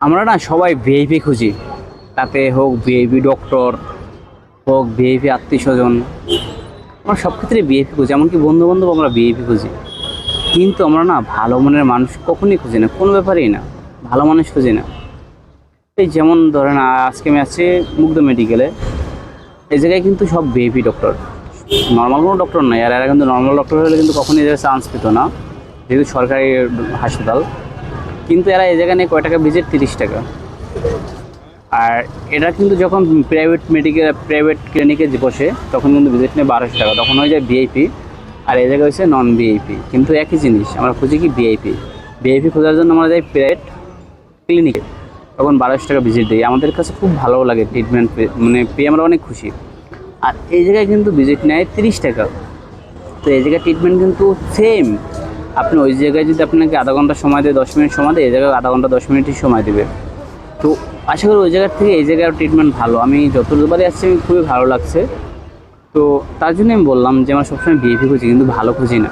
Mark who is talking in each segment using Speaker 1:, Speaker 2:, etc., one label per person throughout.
Speaker 1: আমরা না সবাই ভিআইপি খুঁজি। তাতে হোক ভিআইপি ডক্টর হোক ভিআইপি আত্মীয় স্বজন আমরা সব ক্ষেত্রে ভিআইপি খুঁজি। এমনকি বন্ধু বান্ধব আমরা ভিআইপি খুঁজি। কিন্তু আমরা না ভালো মনের মানুষ কখনই খুঁজি না। কোনো ব্যাপারেই না। ভালো মানুষ খুঁজি না। এই যেমন ধরেন, আজকে আমি আছি মুগ্ধ মেডিকেলে এই জায়গায় কিন্তু সব ভিআইপি ডক্টর নর্মাল কোনো ডক্টর নয় আর এরা কিন্তু নর্মাল ডক্টর হলে কিন্তু কখনই এদের চান্স পেতো না। যেহেতু সরকারি হাসপাতাল, কিন্তু এরা এই জায়গায় নেই কয় টাকা ভিজিট তিরিশ টাকা। আর এটা কিন্তু যখন প্রাইভেট মেডিকেল প্রাইভেট ক্লিনিকে বসে, তখন কিন্তু ভিজিট নেয় বারোশো টাকা। তখন হয়ে যায় ভিআইপি আর এই জায়গায় হচ্ছে নন ভিআইপি কিন্তু একই জিনিস, আমরা খুঁজি কি ভিআইপি ভিআইপি খোঁজার জন্য আমরা যাই প্রাইভেট ক্লিনিকে তখন বারোশো টাকা ভিজিট দিই। আমাদের কাছে খুব ভালো লাগে ট্রিটমেন্ট মানে পেয়ে আমরা অনেক খুশি। আর এই জায়গায় কিন্তু ভিজিট নেয় তিরিশ টাকা। তো এই জায়গায় ট্রিটমেন্ট কিন্তু সেম আপনি ওই জায়গায় যদি আপনাকে আধা ঘণ্টা সময় দেয়, দশ মিনিট সময় দেয়, এই জায়গায় আধা ঘণ্টা, দশ মিনিটই সময় দেবে। তো আশা করি ওই জায়গার থেকে এই জায়গার ট্রিটমেন্ট ভালো। আমি যতবারই আসছি, আমি খুবই ভালো লাগছে। তো তার জন্য আমি বললাম যে, আমার সবসময় বিএপি খুঁজি, কিন্তু ভালো খুঁজি না।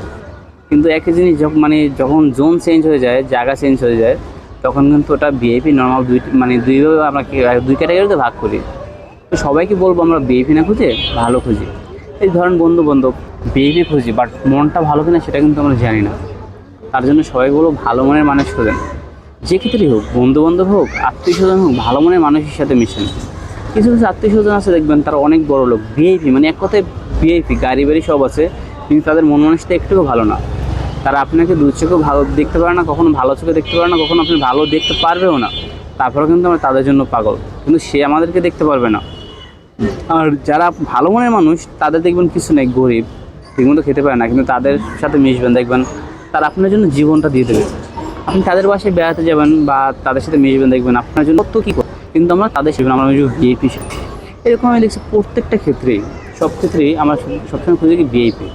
Speaker 1: কিন্তু একই জিনিস যখন মানে যখন জোন চেঞ্জ হয়ে যায়, জায়গা চেঞ্জ হয়ে যায়, তখন কিন্তু ওটা বিএপি নর্মাল দুই মানে দুইভাবে আমরা দুই ক্যাটাগরিতে ভাগ করি। তো সবাইকে বলব, আমরা বিএপি না খুঁজে, ভালো খুঁজি। এই ধরেন বন্ধু বান্ধব বিএপি খুঁজি বাট মনটা ভালো কিনা সেটা কিন্তু আমরা জানি না। তার জন্য সবাই বলব ভালো মনের মানুষ খোঁজেন যে ক্ষেত্রেই হোক বন্ধু বান্ধব হোক আত্মীয় স্বজন হোক, ভালো মনের মানুষের সাথে মিশেন। কিছু কিছু আত্মীয় স্বজন আছে, দেখবেন তারা অনেক বড় লোক ভিআইপি মানে এক কথায় ভিআইপি গাড়ি বাড়ি সব আছে, কিন্তু তাদের মন মানুষটা একটুকু ভালো না। তারা আপনাকে দু চোখে ভালো দেখতে পারে না, কখনো ভালো চোখে দেখতে পারে না, কখনো আপনি ভালো দেখতে পারবেও না। তারপরেও কিন্তু আমরা তাদের জন্য পাগল, কিন্তু সে আমাদেরকে দেখতে পারবে না। আর যারা ভালো মনের মানুষ, তাদের দেখবেন কিছু নেই, গরিব, ঠিকমতো খেতে পারে না, কিন্তু তাদের সাথে মিশবেন, দেখবেন তারা আপনার জন্য জীবনটা দিয়ে দেবে। আপনি তাদের বাসায় বেড়াতে যাবেন বা তাদের সাথে মিশবেন, দেখবেন আপনার জন্য কত কী কিন্তু আমরা তাদের সেবেন আমরা ভিআইপি এরকম আমি দেখছি প্রত্যেকটা ক্ষেত্রেই, সব ক্ষেত্রেই আমরা সবসময় খুঁজে কি ভিআইপি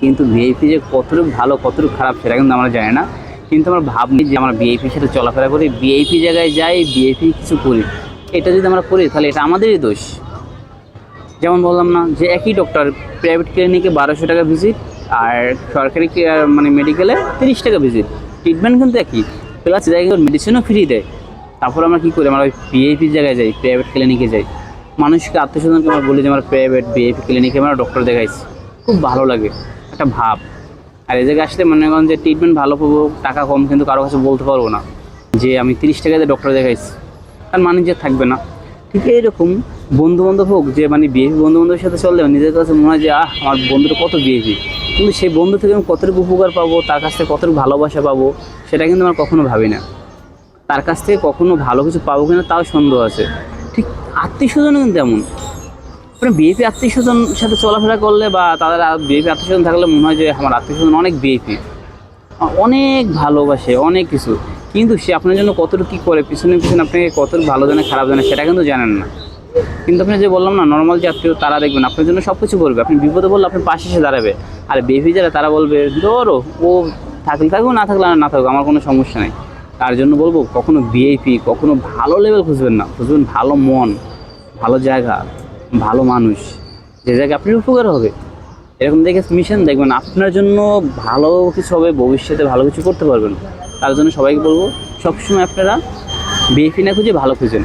Speaker 1: কিন্তু ভিআইপি যে কতটুকু ভালো, কতটুকু খারাপ সেটা কিন্তু আমরা জানি না। কিন্তু আমরা ভাবনি যে আমরা ভিআইপির সাথে চলাফেরা করি ভিআইপি জায়গায় যাই ভিআইপি কিছু করি। এটা যদি আমরা করি, তাহলে এটা আমাদেরই দোষ। যেমন বললাম না যে একই ডক্টর প্রাইভেট ক্লিনিকে বারোশো টাকা ভিজিট আর সরকারি মানে মেডিকেলে তিরিশ টাকা ভিজিট ট্রিটমেন্ট কিন্তু একই। প্লাস জায়গায় মেডিসিনও ফ্রি দেয়। তারপর আমরা কী করি? আমরা ওই পিএইপি জায়গায় যাই প্রাইভেট ক্লিনিকে যাই। মানুষকে, আত্মীয়স্বজনকে আমরা বলি যে, আমরা প্রাইভেট বিএপি ক্লিনিকে আমরা ডক্টর দেখাইছি। খুব ভালো লাগে। একটা ভাব। আর এই জায়গায় আসলে মনে করেন যে ট্রিটমেন্ট ভালো পাবো, টাকা কম, কিন্তু কারও কাছে বলতে পারব না যে, আমি তিরিশ টাকা দিয়ে ডক্টর দেখাইছি। তার মানে যে থাকবে না। ঠিক এইরকম বন্ধু বান্ধব হোক, যে মানে বিএপি বন্ধু বান্ধবের সাথে চললে, নিজের কাছে মনে হয় যে, আহ, আমার বন্ধুটা কত বিএপি কিন্তু সেই বন্ধু থেকে আমি কতটুকু উপকার পাবো, তার কাছ থেকে কতটুকু ভালোবাসা পাবো, সেটা কিন্তু আমার কখনো ভাবি না। তার কাছ থেকে কখনো ভালো কিছু পাবো কিনা তাও সন্দেহ আছে। ঠিক আত্মীয় স্বজনও কিন্তু এমন মানে বিএপি আত্মীয় স্বজন সাথে চলাফেরা করলে বা তাদের বিএপি আত্মীয় স্বজন থাকলে মনে হয় যে আমার আত্মীয় স্বজন অনেক বিএপি অনেক ভালোবাসে, অনেক কিছু। কিন্তু সে আপনার জন্য কতটুকু কী করে, পিছনে পিছনে আপনাকে কতটুকু ভালো জানে, খারাপ জানে, সেটা কিন্তু জানেন না। কিন্তু আপনি যে বললাম না নর্মাল যে আত্মীয় তারা দেখবেন, আপনার জন্য সব কিছু করবে আপনি বিপদে বললে আপনার পাশে এসে দাঁড়াবে। আর বেবি যারা, তারা বলবে, ধরো, ও থাকলে থাকুক, না থাকলে না থাকুক, আমার কোনো সমস্যা নেই। তার জন্য বলব, কখনো বিএপি কখনো ভালো লেভেল খুঁজবেন না। খুঁজবেন ভালো মন, ভালো জায়গা, ভালো মানুষ। যে জায়গায় আপনার উপকার হবে। এরকম দেখে মিশন দেখবেন, আপনার জন্য ভালো কিছু হবে, ভবিষ্যতে ভালো কিছু করতে পারবেন। তার জন্য সবাইকে বলব, সবসময় আপনারা বিএপি না খুঁজে ভালো খুঁজেন।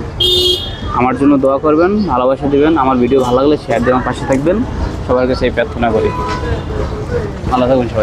Speaker 1: আমার জন্য দোয়া করবেন, ভালোবাসা দেবেন, আমার ভিডিও ভালো লাগলে শেয়ার দেওয়ার পাশে থাকবেন। সবার কাছে এই প্রার্থনা করি। ভালো থাকুন সবাই।